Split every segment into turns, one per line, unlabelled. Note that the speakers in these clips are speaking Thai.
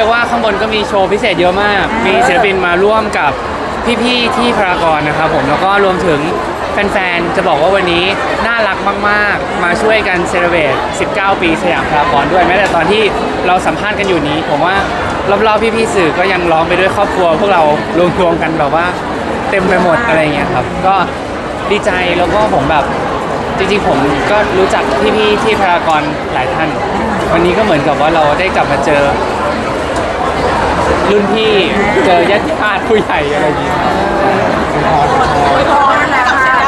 รี
ยก
ว่าข้างบนก็มีโชว์พิเศษเยอะมาก มีศิลปินมาร่วมกับพี่ๆที่พารากอนนะครับผมแล้วก็รวมถึงแฟนๆ จะบอกว่าวันนี้น่ารักมากๆ มาช่วยกันเซเลบรต19 ปีสยามพารากอนด้วยแม้แต่ตอนที่เราสัมภาษณ์กันอยู่นี้ ผมว่ารอบๆพี่ๆสื่อก็ยังร้องไปด้วยครอบครัว พวกเรารวมตัวกันแบบว่าเต็มไปหมดอะไรอย่างเงี้ยครับ ก็ดีใจแล้วก็ผมแบบจริงๆผมก็รู้จักพี่ๆที่พารากอนหลายท่าน วันนี้ก็เหมือนกับว่าเราได้กลับมาเจอ รุ่นพี่เจอญาติญาติผู้ใหญ่อะไรอย่างเงี้ย
พอนั่นแหละค่ะ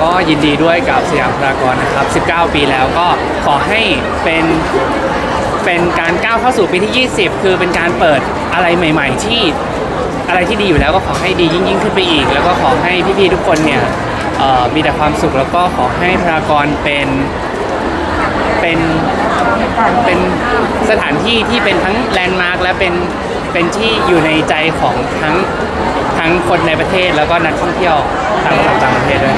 ก็ยินดีด้วยกับสยามพารากอนนะครับ 19 ปีแล้วก็ขอให้เป็นเป็นการก้าวเข้าสู่ปีที่ 20 คือเป็นการเปิดอะไรใหม่ ๆ ที่อะไรที่ดีอยู่แล้วก็ขอให้ดียิ่งๆขึ้นไปอีก แล้วก็ขอให้พี่ๆทุกคนเนี่ยมีแต่ความสุขแล้วก็ขอให้พารากอนเป็นเป็น เป็นสถานที่ที่เป็นทั้งแลนด์มาร์คและเป็นเป็นที่อยู่ในใจของทั้งทั้งคนในประเทศแล้วก็นักท่องเที่ยวต่างต่างประเทศด้วย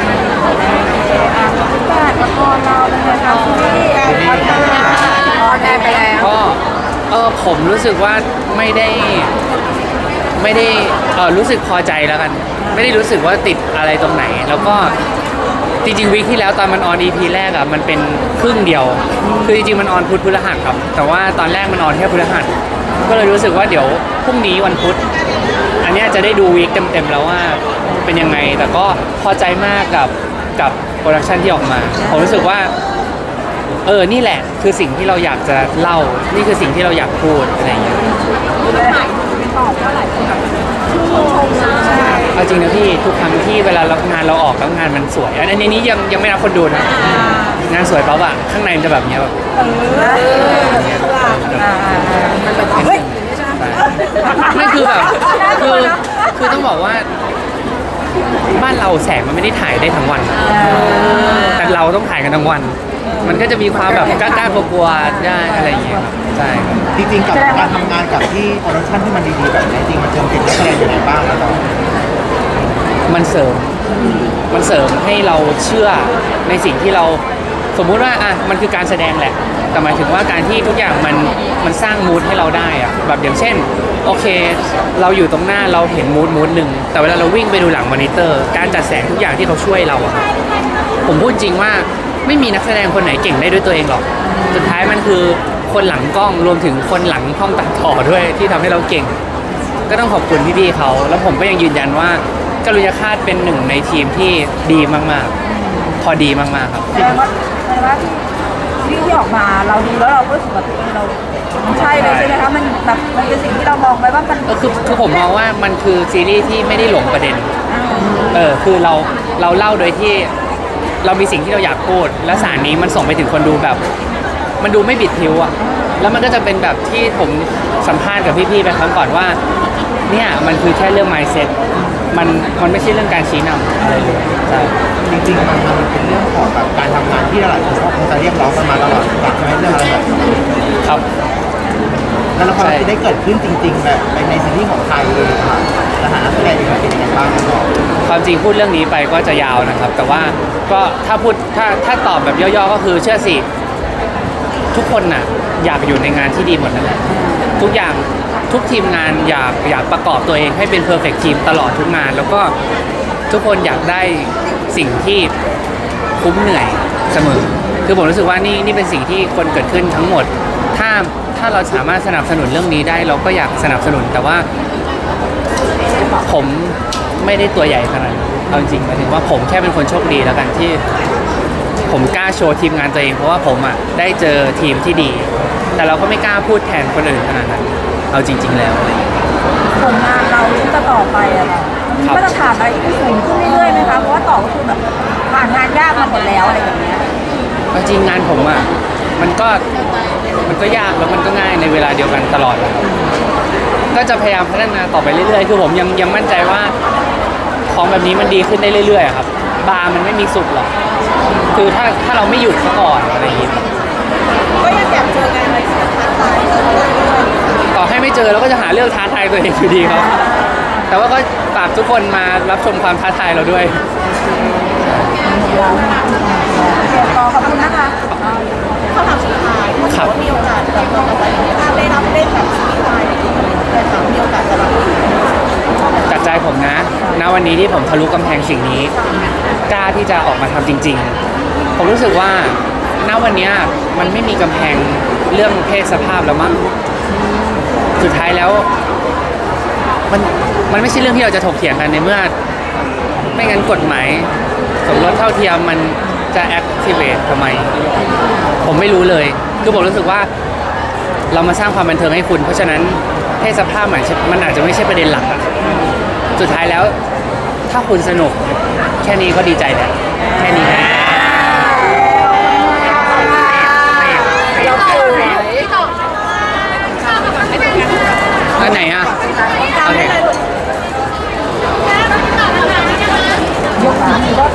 บาทละครเราเป็นไงคะที่ออนแอร์ออนแอร์ไปแล้ว
ก็เออผมรู้สึกว่าไม่ได้ไม่ได้เออรู้สึกพอใจแล้วกัน ไม่ได้รู้สึกว่าติดอะไรตรงไหน แล้วก็ จริงๆวีคที่แล้วตอนมันออน EP แรกอะมันเป็นครึ่งเดียว คือจริงๆมันออนพุธพฤหัสครับ แต่ว่าตอนแรกมันออนแค่พฤหัส ก็เลยรู้สึกว่าเดี๋ยวพรุ่งนี้วันพุธ อันเนี้ยจะได้ดูวีคเต็มๆแล้วว่าเป็นยังไง แต่ก็พอใจมากกับกับโปรดักชันที่ออกมา ผมรู้สึกว่า เออ นี่แหละคือสิ่งที่เราอยากจะเล่า นี่คือสิ่งที่เราอยากพูดอะไรอย่างเงี้ย เอาจริงนะพี่ทุกครั้งที่เวลาเรางานเราออกแล้วงานมันสวย อันนี้นี้ยังยังไม่นับคนดูนะ งานสวยปั๊บอะข้างในมันจะแบบเนี้ยแบบ
เฮ้ย
ไม่คือแบบคือคือต้องบอกว่า บ้านเราแสงมันไม่ได้ถ่ายได้ทั้งวัน แต่เราต้องถ่ายกันทั้งวัน มันก็จะมีความแบบกล้าๆกลัวๆได้อะไรอย่างเงี้ยครับใช่ครับ
จริงๆกับการทำงานกับที่โปรดักชั่นที่มันดีๆแบบนี้จริงมันเติมเต็มนักแสดงยังไงบ้างแล้วต่อ
มันเสริมมันเสริมให้เราเชื่อในสิ่งที่เราสมมุติว่าอะมันคือการแสดงแหละ แต่หมายถึงว่าการที่ทุกอย่างมันมันสร้างมูดให้เราได้อะแบบอย่างเช่น โอเค เราอยู่ตรงหน้าเราเห็นมูดมูดหนึ่งแต่เวลาเราวิ่งไปดูหลังมอนิเตอร์ การจัดแสงทุกอย่างที่เขาช่วยเราอะผมพูดจริงว่าไม่มีนักแสดงคนไหนเก่งได้ด้วยตัวเองหรอก สุดท้ายมันคือคนหลังกล้องรวมถึงคนหลังห้องตัดต่อด้วยที่ทำให้เราเก่ง ก็ต้องขอบคุณพี่ๆเขา แล้วผมก็ยังยืนยันว่า กรุยาคาตเป็นหนึ่งในทีมที่ดีมากๆ พอดีมากๆครับ
แสดงว่าแสดงว่าที่ที่ออกมาเราดูแล้วเราก็รู้สึกแบบเรามันใช่เลยใช่ไหมคะมันแบบมันเป็นสิ่งที่เรามองไว้ว่ามัน
เออคือคือผมมองว่ามันคือซีรีส์ที่ไม่ได้หลงประเด็นเออคือเราเราเล่าโดยที่เรามีสิ่งที่เราอยากพูด และสารนี้มันส่งไปถึงคนดูแบบ มันดูไม่บิดผิวอะแล้วมันก็จะเป็นแบบที่ผมสัมภาษณ์กับพี่ๆไปครั้งก่อนว่า เนี่ยมันคือแค่เรื่อง mindset มันมันไม่ใช่เรื่องการชี้นำอะไรเลยใช่
จริงๆมันมันเป็นเรื่องของแบบการทำงานที่หลายคนก็คงจะเรียกร้องกันมาตลอดอยากจะให้เรื่องอะไรแบบนี้
ครับ
แล้วละครที่ได้เกิดขึ้นจริง ๆ แบบในซีรีส์ของไทยเองค่ะสถานะแสดงเป็นยังไงบ้างครับต่อ
ความจริงพูดเรื่องนี้ไปก็จะยาวนะครับ แต่ว่าก็ถ้าพูดถ้าถ้าตอบแบบย่อๆก็คือเชื่อสิ ทุกคนน่ะอยากอยู่ในงานที่ดีหมดนั่นแหละทุกอย่าง ทุกทีมงานอยากอยากประกอบตัวเองให้เป็นเพอร์เฟกทีมตลอดทุกงาน แล้วก็ทุกคนอยากได้สิ่งที่คุ้มเหนื่อยเสมอ คือผมรู้สึกว่านี่นี่เป็นสิ่งที่คนเกิดขึ้นทั้งหมด ถ้าถ้าเราสามารถสนับสนุนเรื่องนี้ได้เราก็อยากสนับสนุน แต่ว่าผมไม่ได้ตัวใหญ่ขนาดนั้นเอาจริงๆหมายถึงว่าผมแค่เป็นคนโชคดีแล้วกันที่ ผมกล้าโชว์ทีมงานตัวเองเพราะว่าผมอะได้เจอทีมที่ดี แต่เราก็ไม่กล้าพูดแทนคนอื่นขนาดนั้น เอาจริง ๆ แล้วอะไรอย่างเงี้ย
ผลงานเราที่จะต่อไปอะค่ะมันมี
ครับ
มาตรฐานอะไรที่สูงขึ้นเรื่อยๆไหมคะเพราะว่าต่อก็คือแบบผ่านงานยากมาหมดแล้วอะไรอย่างเงี้ย
เอาจริงงานผมอะมันก็มันก็ยากแล้วมันก็ง่ายในเวลาเดียวกันตลอดเลยก็จะพยายามพัฒนาต่อไปเรื่อยๆ คือผมยังยังมั่นใจว่าของแบบนี้มันดีขึ้นได้เรื่อยๆอะครับ บาร์มันไม่มีสุดหรอกคือถ้าถ้าเราไม่หยุดซะก่อนอะไรอย่างงี้
ก็ยังอยากเจองานอะไรที่ท้าทาย
ต่ อให้ไม่เจอเราก็จะหาเรื่องท้าทายตัวเองอยู่ดีครับ แต่ว่าก็ฝากทุกคนมารับชมความท้าทายเราด้วย
แเราโอเคต่อขอบคุณนะคะ
คำถามสุดท้ายถ้าเกิดว่ามีโอกาสแบบต่อไปถ้าได้รับเล่นแบบซีรีส์วายอย่างนี้แต่ถามมีโอกาสจะรับอีก
จากใจผมนะ ณ วันนี้ที่ผมทะลุกำแพงสิ่งนี้ กล้าที่จะออกมาทำจริง ๆ ผมรู้สึกว่า ณ วันเนี้ยมันไม่มีกำแพงเรื่องเพศสภาพแล้วมั้ง สุดท้ายแล้ว มันมันไม่ใช่เรื่องที่เราจะถกเถียงกันในเมื่อ ไม่งั้นกฎหมาย สมรสเท่าเทียมมันจะ activate ทำไม ผมไม่รู้เลย คือผมรู้สึกว่า เรามาสร้างความบันเทิงให้คุณ เพราะฉะนั้นเพศสภาพมันมันอาจจะไม่ใช่ประเด็นหลักอะสุดท้ายแล้ว ถ้าคุณสนุก แค่นี้ก็ดีใจแล้วแค่นี้นะ
เราสวย
อันไหนอะโอเค
ยก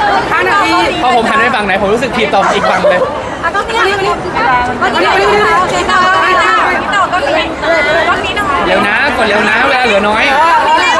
ใจไม่ตกใจ
ครับ
ต่อกันเจเจก็มีหน่อยเจเจอยู่นี่เจเจอยู่นี่โอ้พี่ต่อก็มีหน่อย
โอ้พี่แต่ละฝั่งกดดันได้แบบโหดมาก
ห้านาที
พอผมหันไปฝั่งไหนผมรู้สึกผิดต่ออีกฝั่งเลย
อะก็มีหน่อยก็มีหน่อยโอเคต่อก็มีหน่อยพี่ต่อก็มีก็มีหน่อย
เร็วนะกดเร็วนะเวลาเหลือน้อย
ไม่